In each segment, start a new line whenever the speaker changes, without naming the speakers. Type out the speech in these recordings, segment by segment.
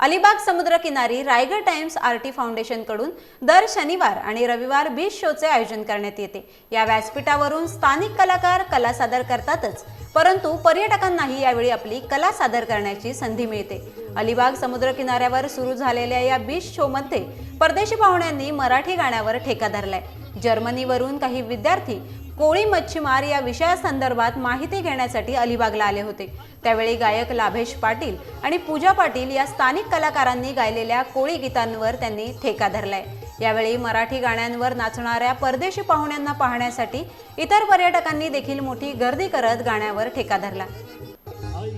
अलिबाग समुद्रकिनारी Raigad times RT फाउंडेशनकडून दर शनिवार आणि रविवार बीच शोचे आयोजन करण्यात येते. या व्यासपीठावरून स्थानिक कलाकार कला सादर करतातच परंतु पर्यटकांनाही यावेळी आपली कला सादर करण्याची संधी मिळते. अलिबाग समुद्रकिनाऱ्यावर सुरू झालेल्या या बीच शोमध्ये परदेशी पाहुण्यांनी मराठी गाण्यावर ठेका धरलाय. जर्मनीवरून काही विद्यार्थी कोळी मच्छीमार या विषयासंदर्भात माहिती घेण्यासाठी अलिबागला आले होते. त्यावेळी गायक लाभेश पाटील आणि पूजा पाटील या स्थानिक कलाकारांनी गायलेल्या कोळी गीतांवर त्यांनी ठेका धरलाय. यावेळी मराठी गाण्यांवर नाचणाऱ्या परदेशी पाहुण्यांना पाहण्यासाठी इतर पर्यटकांनी देखील मोठी गर्दी करत गाण्यावर ठेका धरला.
आई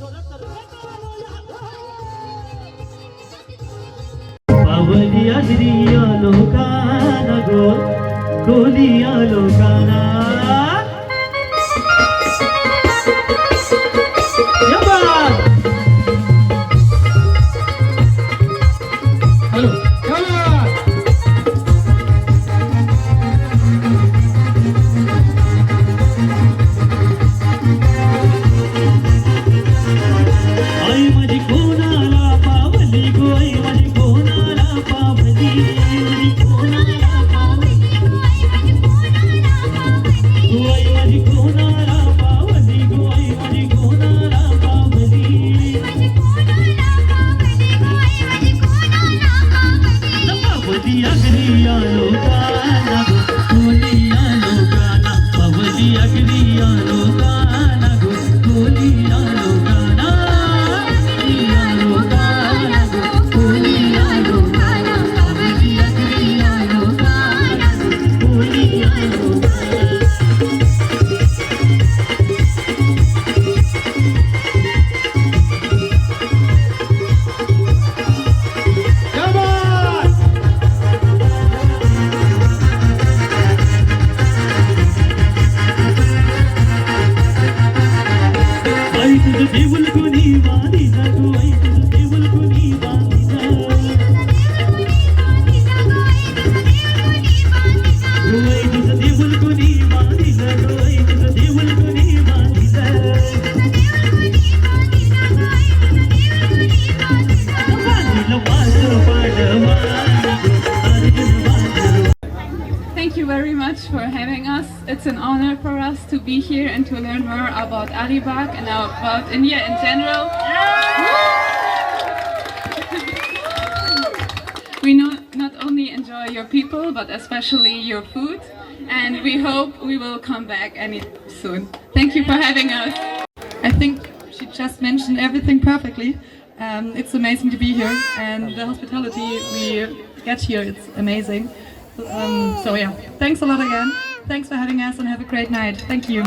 पोरात मालो जोरात तर आलोया पावली आजरी आलो काना गो कोली आलो काना
very much for having us. It's an honor for us to be here and to learn more about Alibag and about India in general. we know, not only enjoy your people, but especially your food. And we hope we will come back any soon. Thank you for having us.
I think she just mentioned everything perfectly. Um, it's amazing to be here, and the hospitality we get here, it's amazing. Um, so yeah, thanks a lot again. Thanks for having us and have a great night. Thank you.